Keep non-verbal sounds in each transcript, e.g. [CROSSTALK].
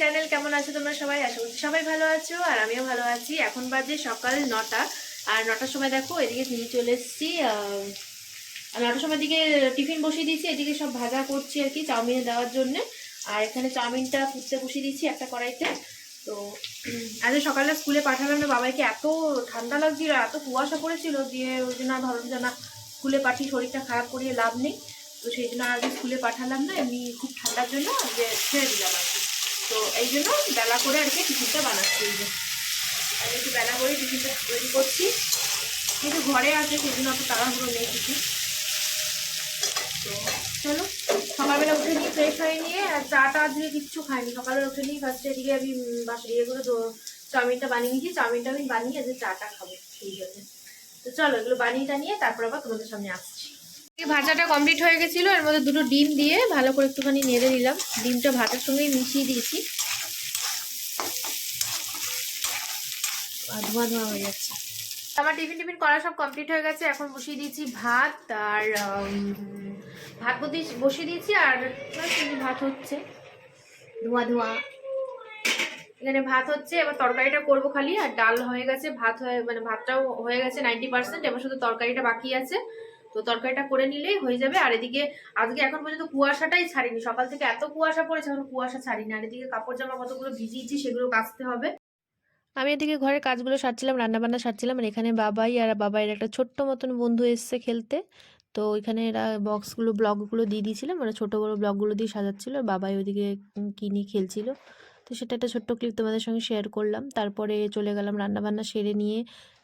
Channel কেমন আছো তোমরা সবাই? সবাই ভালো আছো, আর আমিও ভালো আছি। এখন বাজে সকাল নটা, আর নটার সময় দেখো, এদিকে নিয়ে চলে এসেছি নটার সময় দিকে টিফিন বসিয়ে দিয়েছি, এদিকে সব ভাজা করছি আর কি, চাউমিনে দেওয়ার জন্য। আর এখানে চাউমিনটা ফুটতে বসিয়ে দিয়েছি একটা কড়াইতে। তো আজ সকালে স্কুলে পাঠালাম না, বাবাইকে এত ঠান্ডা লাগছিল, এত কুয়াশা পড়েছিল দিয়ে ওই জন্য ভাবলাম যে না, স্কুলে পাঠিয়ে শরীরটা খারাপ করিয়ে লাভ নেই। তো সেই জন্য আগে স্কুলে পাঠালাম না, এমনি খুব ঠান্ডার জন্য যে ছেড়ে দিলাম আর তো এই জন্য বেলা করে আর কি টিফিনটা বানাচ্ছি এই যে। আমি একটু বেলা করে টিফিনটা তৈরি করছি। কিন্তু ঘরে আছে, সেই জন্য অত তাড়াহুড়ো নেই কিছু। তো চলো। সকালবেলা উঠে নিয়ে ফ্রেশ হয়ে নিয়ে আর চাটা আজকে কিচ্ছু খাইনি। সকালবেলা উঠে নিয়ে ফার্স্টে এদিকে আমি উম, বাসা ইয়ে করে চাউমিনটা বানিয়ে নিয়েছি। চাউমিনটা আমি বানিয়ে আজকে চাটা খাব সেই জন্য। তো চলো এগুলো বানিয়ে টানিয়ে তারপর আবার তোমাদের সামনে আসছি। ভাজাটা কমপ্লিট হয়ে গেছিল। এর মধ্যে দুটো ডিম দিয়ে ভালো করে একটুখানি নেড়ে দিলাম। ডিমটা ভাতের সঙ্গেই মিশিয়ে দিয়েছি। আর ধোঁয়া ধোঁয়া হয়ে যাচ্ছে। আমার টিফিন টিফিন করা সব কমপ্লিট হয়ে গেছে। এখন বসিয়ে দিয়েছি ভাত আর ভাত বসিয়ে দিয়েছি আর ভাত হচ্ছে। ধোঁয়া ধোঁয়া। এখানে ভাত হচ্ছে, এবার তরকারিটা করব খালি। আর ডাল হয়ে গেছে, ভাত হয়ে মানে ভাতটাও হয়ে গেছে নাইনটি পার্সেন্ট এবার শুধু তরকারিটা বাকি আছে। তো তরকারিটা করে নিলেই হয়ে যাবে। আর এদিকে আজকে এখন পর্যন্ত কুয়াশাটাই ছাড়িনি। সকাল থেকে এত কুয়াশা পড়েছে, এখন কুয়াশা ছাড়িনি। আর এদিকে কাপড় জামা কতগুলো ভিজিয়েছি, সেগুলো কাচতে হবে। আমি এদিকে ঘরের কাজগুলো সারছিলাম, রান্নাবান্না সারছিলাম, আর এখানে বাবাই আর বাবাইয়ের একটা ছোট্ট মতন বন্ধু এসছে খেলতে। তো ওইখানে এরা বক্সগুলো, ব্লগগুলো দিয়ে দিয়েছিলাম, ওরা ছোটো বড়ো ব্লগগুলো দিয়ে সাজাচ্ছিলো বাবাই ওইদিকে কিনে খেলছিল। তো সেটা একটা ছোট্ট ক্লিপ তোমাদের সঙ্গে শেয়ার করলাম। তারপরে চলে গেলাম রান্নাবান্না সেরে নিয়ে।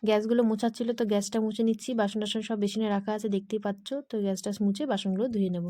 গ্যাসগুলো মোছাচ্ছিল, তো গ্যাসটা মুছে নিচ্ছি বাসন টাসন সব বেসিনে রাখা আছে, দেখতেই পাচ্ছ। তো গ্যাসটা মুছে বাসনগুলো ধুয়ে নেব।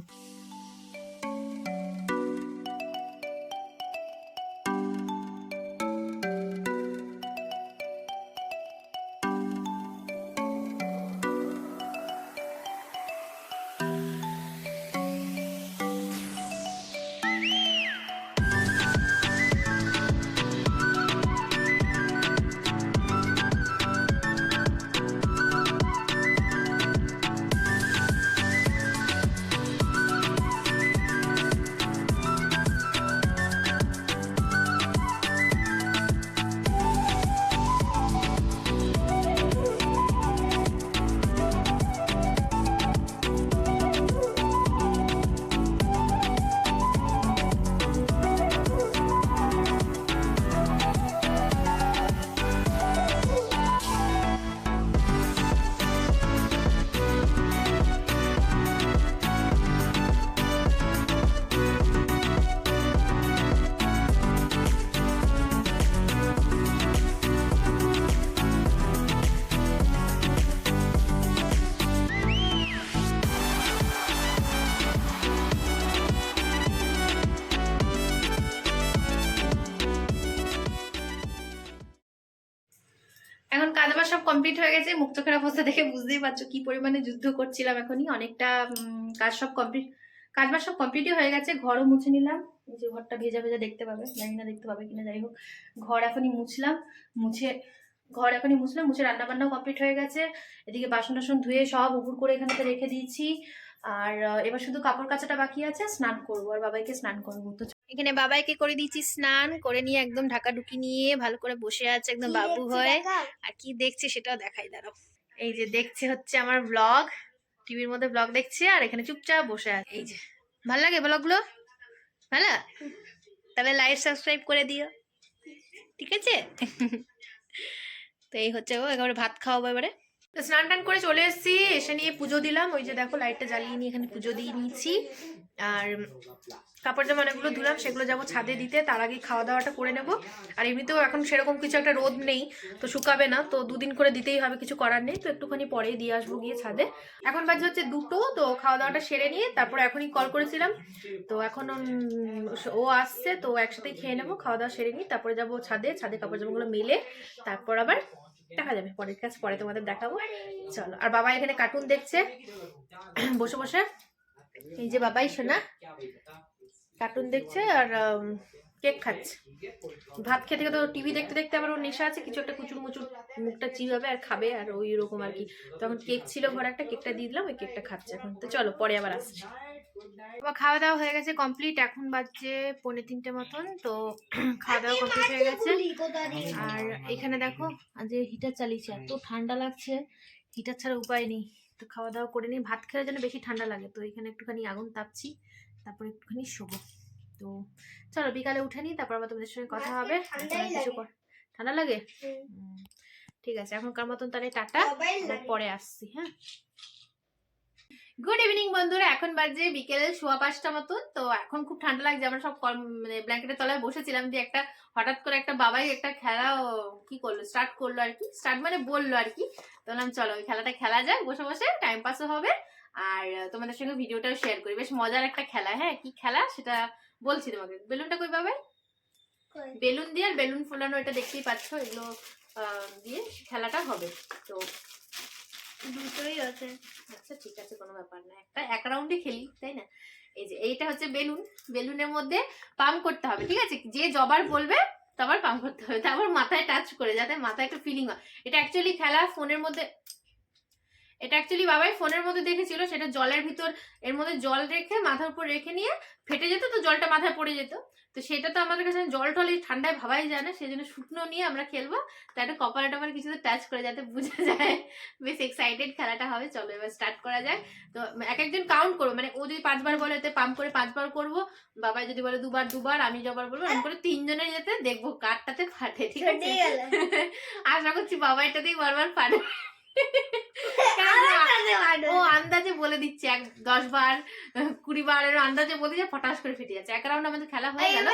কমপ্লিট হয়ে গেছে মুখ চোখের অবস্থা দেখে বুঝতেই পারছ কি পরিমাণে যুদ্ধ করছিলাম এখনই। অনেকটা কাজ সব কমপ্লিট কাজ বাজ সব কমপ্লিটই হয়ে গেছে, ঘরও মুছে নিলাম। এই যে ঘরটা ভেজা ভেজা দেখতে পাবে, জানি না দেখতে পাবে কিনা, যাই হোক। ঘর এখনই মুছলাম, মুছে, ঘর এখনই মুছলাম, মুছে রান্না বান্নাও কমপ্লিট হয়ে গেছে। এদিকে বাসন টাসন ধুয়ে সব উপুর করে এখানেতে রেখে দিয়েছি। আর এবার শুধু কাপড় কাচাটা বাকি আছে, স্নান করব, আর বাবাইকে স্নান করব। তো এখানে বাবাইকে করে দিয়েছি স্নান করে নিয়ে একদম ঢাকা ঢুকি নিয়ে ভালো করে বসে আছে একদম বাবু হয়ে। আর কি দেখছে সেটাও দেখাই দাঁড়াও। এই যে দেখছে হচ্ছে আমার ব্লগ টিভির মধ্যে ব্লগ দেখছে আর এখানে চুপচাপ বসে আছে। এই যে ভালো লাগে ব্লগগুলো ভালো? তাহলে লাইক সাবস্ক্রাইব করে দিও। ঠিক আছে? [LAUGHS] তো এই হচ্ছে ও একেবারে ভাত খাওয়াবো এবারে। তো স্নান টান করে চলে এসেছি, এসে নিয়ে পুজো দিলাম। ওই যে দেখো লাইটটা জ্বালিয়ে নিয়ে এখানে পুজো দিয়ে নিয়েছি। আর কাপড় জামা অনেকগুলো ধুলাম, সেগুলো যাব ছাদে দিতে, তার আগে খাওয়া দাওয়াটা করে নেব। আর এমনিতেও এখন সেরকম কিছু একটা রোদ নেই, তো শুকাবে না, তো দুদিন করে দিতেই হবে, কিছু করার নেই। তো একটুখানি পরেই দিয়ে আসব গিয়ে ছাদে। এখন বাজে হচ্ছে দুটো, তো খাওয়া দাওয়াটা সেরে নিয়ে তারপর এখনই কল করেছিলাম। তো এখন ও আসছে, তো একসাথেই খেয়ে নেব খাওয়া দাওয়া সেরে নিই তারপরে যাব ছাদে ছাদে কাপড় জামাগুলো মেলে, তারপর আবার দেখা যাবে পরের কাজ পরে তোমাদের দেখাবো। চলো আর বাবা এখানে কার্টুন দেখছে। [CLEARS THROAT] বসে বসে। এই যে বাবাই শোনা কার্টুন দেখছে আর কেক খাচ্ছে। ভাত খেতে খেতে টিভি দেখতে দেখতে আবার ওর নেশা আছে কিছু একটা কুচুর মুচুর মুখটা চিবাবে আর খাবে আর ওই রকম আর কি। তখন কেক ছিল ঘরে একটা কেকটা দিয়ে দিলাম ওই কেকটা খাচ্ছে এখন। তো চলো পরে আবার আসছি। আবার খাওয়া দাওয়া হয়ে গেছে কমপ্লিট এখন বাজছে পৌনে তিনটে মতন তো খাওয়া দাওয়া কমপ্লিট হয়ে গেছে। আর এখানে দেখো আজ হিটার চালিয়েছে এত ঠান্ডা লাগছে হিটার ছাড়া উপায় নেই। তো খাওয়া দাওয়া করে নিই। ভাত খেলে যেন বেশি ঠান্ডা লাগে তো এখানে একটুখানি আগুন তাপছি তারপর একটুখানি শোবো। তো চলো বিকালে উঠে নিই তারপর আবার তোমাদের সঙ্গে কথা হবে। ঠান্ডা লাগে? ঠিক আছে এখনকার মতন তাহলে টাটা। পরে আসছি হ্যাঁ? গুড ইভিনিং বন্ধুরা। এখন বাজে বিকেল সোয়া পাঁচটা মতন। তো এখন খুব ঠান্ডা লাগছে। আমরা সব মানে ব্ল্যাঙ্কেটের তলায় বসেছিলাম যে একটা হঠাৎ করে একটা বাবাই একটা খেলা কি করল স্টার্ট করল আর কি। স্টার্ট মানে বলল আর কি। তো বললাম চলো ওই খেলাটা খেলা যাক বসে বসে টাইম পাসও হবে। আর তোমাদের সঙ্গে ভিডিওটাও শেয়ার করি। বেশ মজার একটা খেলা। হ্যাঁ কি খেলা সেটা বলছি তোমাকে। বেলুনটা কই পাবে বেলুন দিয়ে আর বেলুন ফোলানো এটা দেখতেই পাচ্ছ। এগুলো দিয়ে খেলাটা হবে। তো দুটোই আছে। আচ্ছা ঠিক আছে, কোনো ব্যাপার না। একটা এক রাউন্ডে খেলি, তাই না? এই যে, এইটা হচ্ছে বেলুন। বেলুনের মধ্যে পাম্প করতে হবে, ঠিক আছে? যে জবার বলবে, তবার পাম্প করতে হবে। তারপর মাথায় টাচ করে, যাতে মাথায় একটা ফিলিং হয়। এটা অ্যাকচুয়ালি খেলা ফোনের মধ্যে এটা অ্যাকচুয়ালি বাবাই ফোনের মধ্যে দেখেছিল সেটা জলের ভিতর এর মধ্যে জল রেখে মাথার উপর রেখে নিয়ে ফেটে যেত তো জলটা মাথায় পড়ে যেত। তো সেটা তো আমাদের কাছে জল টল এই ঠান্ডায় ভাবাই যায় না সেই জন্য শুকনো নিয়ে আমরা খেলব। তাই একটা কপালে টপালে কিছুতে টাচ করে যাতে বোঝা [LAUGHS] যায়। বেশ এক্সাইটেড খেলাটা হবে চলো এবার স্টার্ট করা যাক। তো এক একজন কাউন্ট করব মানে ও যদি পাঁচবার বলে এতে পাম্প করে পাঁচবার করব বাবা যদি বলে দুবার দুবার আমি যবার বলব এরকম করে তিনজনের যেতে দেখব কারটাতে ফাটে ঠিক আছে। [LAUGHS] আশা করছি বাবা এটাতেই বারবার ফাটে। ও আন্দাজে বলে দিচ্ছে এক দশ বার কুড়ি বার আন্দাজে বলে দিচ্ছে ফটাস করে ফেটে যাচ্ছে। এক রাউন্ড আমাদের খেলা হয়ে গেল।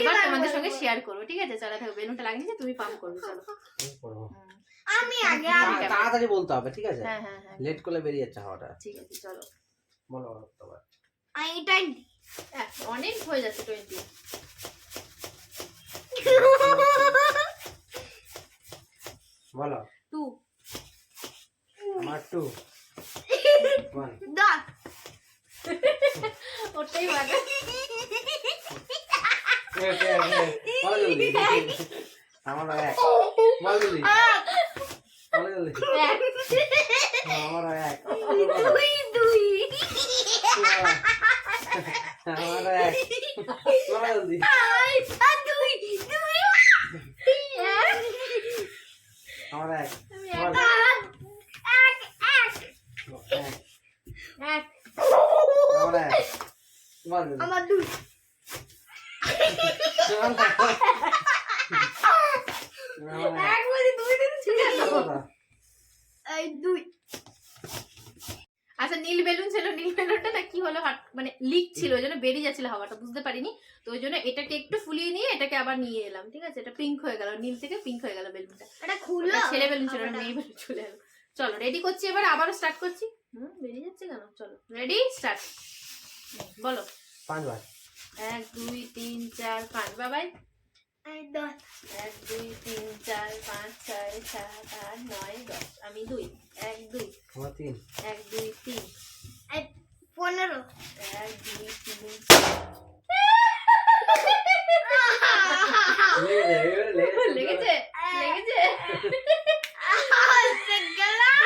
এবার তোমাদের সঙ্গে শেয়ার করব ঠিক আছে? চলো থাকো বেলুনটা লাগিয়েছে তুমি পাম্প করবে চলো। আমি আগে আমি তাড়াতাড়ি বলতে হবে ঠিক আছে? হ্যাঁ হ্যাঁ হ্যাঁ। লেট করলে বেরিয়ে যাচ্ছে হাওয়াটা। ঠিক আছে চলো। বলো তোমার। এটাই হ্যাঁ, অনেক হয়ে যাচ্ছে টোয়েন্টি বলো। টু আমার টু ওয়ান দশ ওটাই বাজে [LAUGHS] এক। এক। দুই দুই। এক। জলদি আমার এক আমি বল। আর এক এক এক। এক আমার এক বল জলদি আমার দুই আচ্ছা নীল বেলুন ছিল নীল বেলুনটা না কি হলো? মানে লিক ছিল ওই জন্য বেরিয়ে যাচ্ছিল হাওয়াটা বুঝতে পারিনি। তো ওই জন্য এটাকে একটু ফুলিয়ে নিয়ে এটাকে আবার নিয়ে এলাম ঠিক আছে? এটা পিঙ্ক হয়ে গেল নীল থেকে পিঙ্ক হয়ে গেল বেলুনটা। এটা খুলো। ছেলে বেলুন ছিল না মেয়ে বেলুন চলে এলো। চলো রেডি করছি এবার আবারও স্টার্ট করছি। হুম বেরিয়ে যাচ্ছে কেন? চলো রেডি স্টার্ট বলো। পাঁচবার। এক দুই তিন চার পাঁচ। বাবাই? দশ। এক দুই তিন চার পাঁচ ছয় সাত আট নয় দশ। আমি দুই। এক দুই। তিন। এক দুই তিন। এই পনেরো। এক দুই তিন লেগেছে, লেগেছে, লেগেছে লেগেছে গেলাম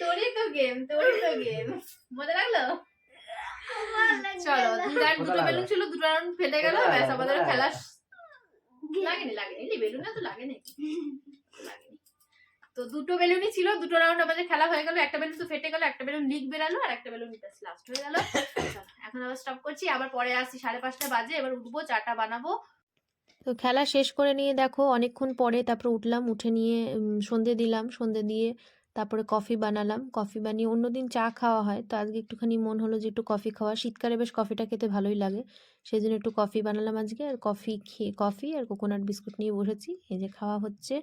তোরই তো গেম তোরই তো গেম মজা লাগল চলো দুটো কোথায় দুটো লাগল? বেলুন ছিল দুটো রাউন্ড ফেটে গেল কোথায় ব্যাস লাগল? আমাদের কোথায় খেলা লাগল? লাগেনি লাগেনি এই বেলুন তো লাগে নাকি লাগেনি তো দুটো বেলুনই ছিল, দুটো রাউন্ড আমাদের খেলা হয়ে গেল, একটা বেলুন তো ফেটে গেল, একটা বেলুন লিক বেরালো, আর একটা বেলুন নিতে লাস্ট হয়ে গেল। এখন আবার স্টপ করছি, আবার পরে আসছি, সাড়ে পাঁচটা বাজে, এবার উঠবো চাটা বানাবো। তো খেলা শেষ করে নিয়ে দেখো, অনেকক্ষণ পরে তারপরে উঠলাম, উঠে নিয়ে সন্ধে দিলাম, সন্ধে দিয়ে তারপরে কফি বানালাম। কফি বানিয়ে অন্যদিন চা খাওয়া হয়, তো আজকে একটুখানি মন হলো যে একটু কফি খাওয়া। শীতকালে বেশ কফিটা খেতে ভালোই লাগে সেই জন্য একটু কফি বানালাম আজকে, আর কফি খেয়ে কফি আর কোকোনাট বিস্কুট নিয়ে বসেছি, এই যে খাওয়া হচ্ছে।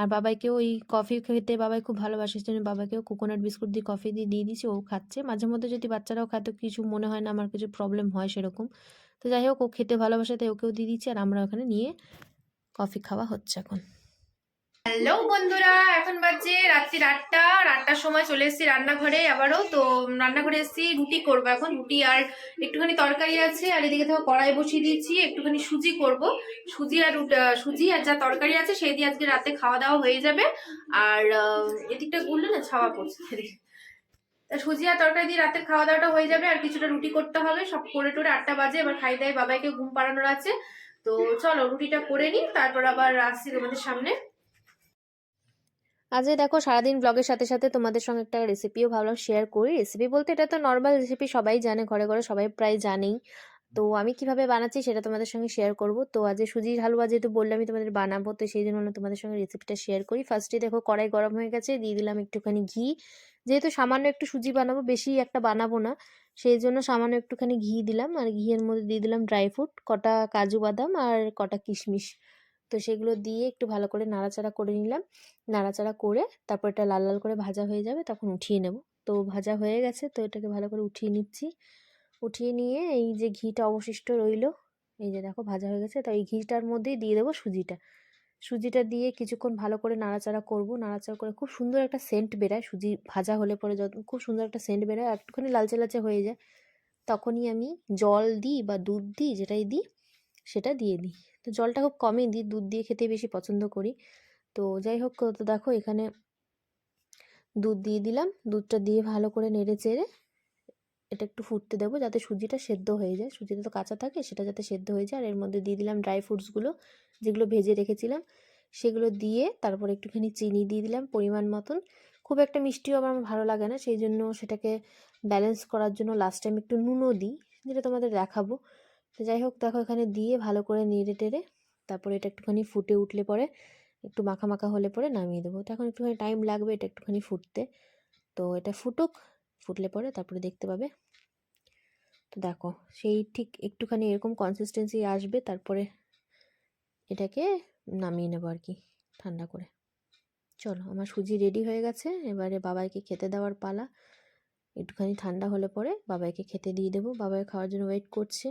আর বাবাইকেও ওই কফি খেতে বাবাই খুব ভালোবাসে জন্য বাবাকেও কোকোনাট বিস্কুট দিয়ে কফি দিয়ে দিয়ে দিয়েছি, ও খাচ্ছে। মাঝে মধ্যে যদি বাচ্চারাও খায়, তো কিছু মনে হয় না, আমার কিছু প্রবলেম হয় সেরকম। তো যাই হোক, ও খেতে ভালোবাসে, তাই ওকেও দিয়ে দিচ্ছি আর আমরা ওখানে নিয়ে কফি খাওয়া হচ্ছে এখন। হ্যালো বন্ধুরা, এখন বাজে রাত রাত্রি আটটা, আটটার সময় চলে এসেছি রান্নাঘরে আবারও। তো রান্নাঘরে এসেছি, রুটি করব এখন, রুটি আর একটুখানি তরকারি আছে, আর এদিকে থেকে কড়াই বসিয়ে দিয়েছি, একটুখানি সুজি করব। সুজি আর সুজি আর যা তরকারি আছে সেই দিয়ে আজকে রাতে খাওয়া দাওয়া হয়ে যাবে। আর এদিকটা গুললে না, ছাওয়া পড়ছে সুজি আর তরকারি দিয়ে রাতের খাওয়া দাওয়াটা হয়ে যাবে, আর কিছুটা রুটি করতে হবে। সব করে টোরে আটটা বাজে, এবার খাই দেয় বাবাইকে ঘুম পাড়ানোর আছে। তো চলো রুটিটা করে নিই, তারপর আবার আসছি তোমাদের সামনে। আজকে দেখো সারাদিন ব্লগের সাথে সাথে তোমাদের সঙ্গে একটা রেসিপিও ভাবলাম শেয়ার করি। রেসিপি বলতে এটা তো নর্মাল রেসিপি সবাই জানে, ঘরে ঘরে সবাই প্রায় জানেই। তো আমি কীভাবে বানাচ্ছি সেটা তোমাদের সঙ্গে শেয়ার করব। তো আজ সুজির হালুয়া যেহেতু বললে আমি তোমাদের বানাবো, তো সেই জন্য তোমাদের সঙ্গে রেসিপিটা শেয়ার করি। ফার্স্টে দেখো কড়াই গরম হয়ে গেছে, দিয়ে দিলাম একটুখানি ঘি। যেহেতু সামান্য একটু সুজি বানাবো, বেশি একটা বানাবো না। সেই জন্য সামান্য একটুখানি ঘি দিলাম, আর ঘিয়ের মধ্যে দিয়ে দিলাম ড্রাই ফ্রুট কটা কাজু বাদাম আর কটা কিশমিশ। তো সেগুলো দিয়ে একটু ভালো করে নাড়াচাড়া করে নিলাম। নাড়াচাড়া করে তারপর এটা লাল লাল করে ভাজা হয়ে যাবে, তখন উঠিয়ে নেব। তো ভাজা হয়ে গেছে, তো এটাকে ভালো করে উঠিয়ে নিচ্ছি। উঠিয়ে নিয়ে এই যে ঘিটা অবশিষ্ট রইল, এই যে দেখো ভাজা হয়ে গেছে, তো এই ঘিটার মধ্যেই দিয়ে দেবো সুজিটা। সুজিটা দিয়ে কিছুক্ষণ ভালো করে নাড়াচাড়া করব, নাড়াচাড়া করে খুব সুন্দর একটা সেন্ট বেরায়, সুজি ভাজা হলে পরে যত, খুব সুন্দর একটা সেন্ট বেরায়, আর একটুখানি লালচে লালচে হয়ে যায়। তখনই আমি জল দিই বা দুধ দিই, যেটাই দিই সেটা দিয়ে দিই। তো জলটা খুব কমই দিই, দুধ দিয়ে খেতে বেশি পছন্দ করি। তো যাই হোক তো দেখো এখানে দুধ দিয়ে দিলাম। দুধটা দিয়ে ভালো করে নেড়ে চেড়ে এটা একটু ফুটতে দেবো যাতে সুজিটা সেদ্ধ হয়ে যায়। সুজিটা তো কাঁচা থাকে, সেটা যাতে সেদ্ধ হয়ে যায়। আর এর মধ্যে দিয়ে দিলাম ড্রাই ফ্রুটসগুলো যেগুলো ভেজে রেখেছিলাম। সেগুলো দিয়ে তারপর একটুখানি চিনি দিয়ে দিলাম পরিমাণ মতন। খুব একটা মিষ্টিও আমার ভালো লাগে না, সেই জন্য সেটাকে ব্যালেন্স করার জন্য লাস্ট টাইম একটু নুনও দিই, যেটা তোমাদের দেখাবো। তো যাই হোক, দেখো এখানে দিয়ে ভালো করে নেড়ে টেড়ে তারপরে এটা একটুখানি ফুটে উঠলে পরে একটু মাখা মাখা হলে পরে নামিয়ে দেবো। তো এখন একটুখানি টাইম লাগবে এটা একটুখানি ফুটতে। তো এটা ফুটুক, ফুটলে পরে তারপরে দেখতে পাবে। তো দেখো, সেই ঠিক একটুখানি এরকম কনসিস্টেন্সি আসবে, তারপরে এটাকে নামিয়ে নেব আর কি, ঠান্ডা করে। চলো, আমার সুজি রেডি হয়ে গেছে, এবারে বাবাইকে খেতে দেওয়ার পালা। একটুখানি ঠান্ডা হলে পরে বাবাইকে খেতে দিয়ে দেবো। বাবাই খাওয়ার জন্য ওয়েট করছে।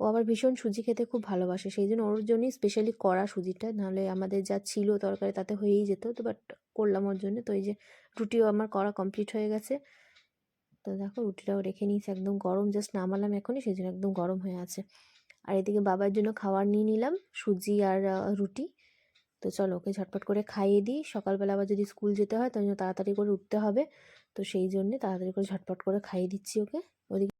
ও আবার ভীষণ সুজি খেতে খুব ভালোবাসে। সেই জন্য ওর জন্যই স্পেশালি করা সুজিটা। নাহলে আমাদের যা ছিল তরকারি তাতে হয়েই যেত। তো বাট করলাম ওর জন্য। তো এই যে রুটিও আমার করা কমপ্লিট হয়ে গেছে। তো দেখো রুটিটাও রেখে নিয়েছি। একদম গরম জাস্ট নামালাম এখনই, সেই জন্য একদম গরম হয়ে আছে। আর এদিকে বাবার জন্য খাবার নিয়ে নিলাম, সুজি আর রুটি। তো চলো ওকে ঝটপট করে খাইয়ে দিই। সকালবেলা আবার যদি স্কুল যেতে হয়, তার জন্য তাড়াতাড়ি করে উঠতে হবে। তো সেই জন্যে তাড়াতাড়ি করে ঝটপট করে খাইয়ে দিচ্ছি ওকে। ওদিকে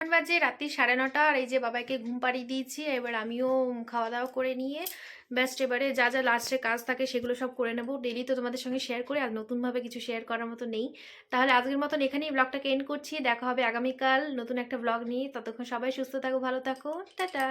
বাজে রাত্রি সাড়ে নটা আর এই যে বাবাকে ঘুম পাড়িয়ে দিয়েছি, এবার আমিও খাওয়া দাওয়া করে নিয়ে ব্যাস্ট এবারে যা যা লাস্টে কাজ থাকে সেগুলো সব করে নেব। ডেলি তো তোমাদের সঙ্গে শেয়ার করে, আর নতুনভাবে কিছু শেয়ার করার মতো নেই। তাহলে আজকের মতন এখানেই ব্লগটাকে এন্ড করছি, দেখা হবে আগামীকাল নতুন একটা ব্লগ নিয়ে। ততক্ষণ সবাই সুস্থ থাকো, ভালো থাকো। টাটা!